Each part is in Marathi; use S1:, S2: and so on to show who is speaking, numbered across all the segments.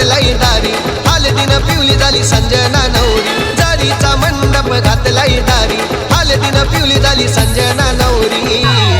S1: घातलाई दारी. हाल दिन पिवली झाली संजना नवरी.
S2: जारीचा
S1: मंडप घातलाई दारी. हाल दिन पिवली झाली संजना नवरी.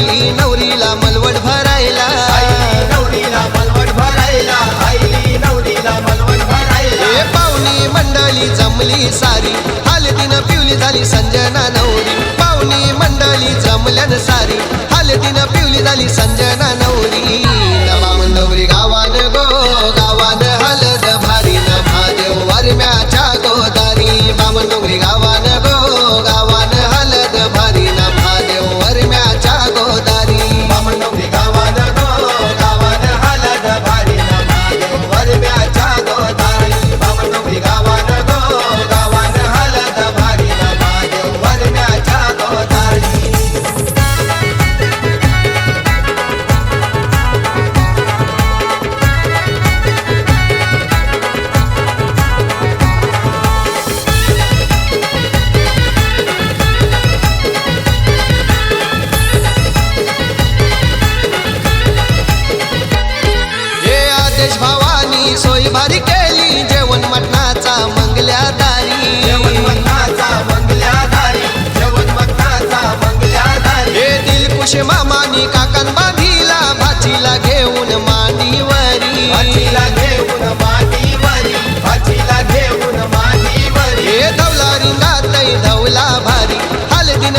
S1: आईली नवरीला मलवट भरायला.
S2: नवरीला मलवट नवरीला मलवट
S1: मंडळी जमली सारी. हालतीनं पिवली झाली संजना नव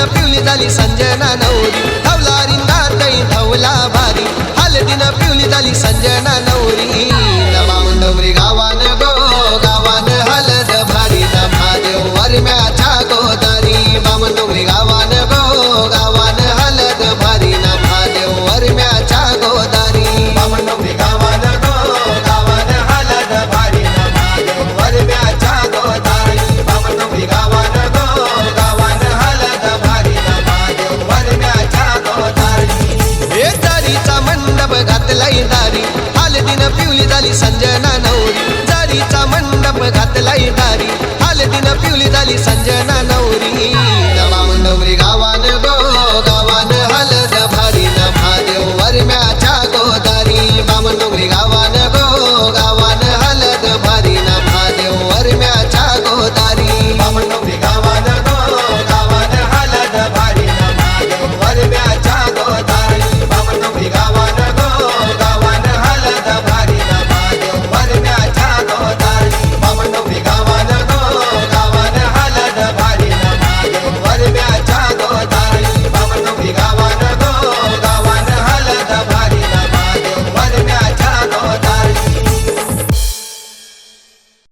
S1: पिवली झाली संजना नवरी. धावला रिंगार दई धावला भारी. हलदीनं पिवली झाली संजना नवरी. नवाऊन नवरी गावान गो गावान हलद भारी. नभा वरम्याच्या गोदारी. बामन गावान गो गाव पान पिवली झाली संजना नवरी. जारीचा मंडप घातलाय दारी हाल दिन पिवली झाली संजना नवरी.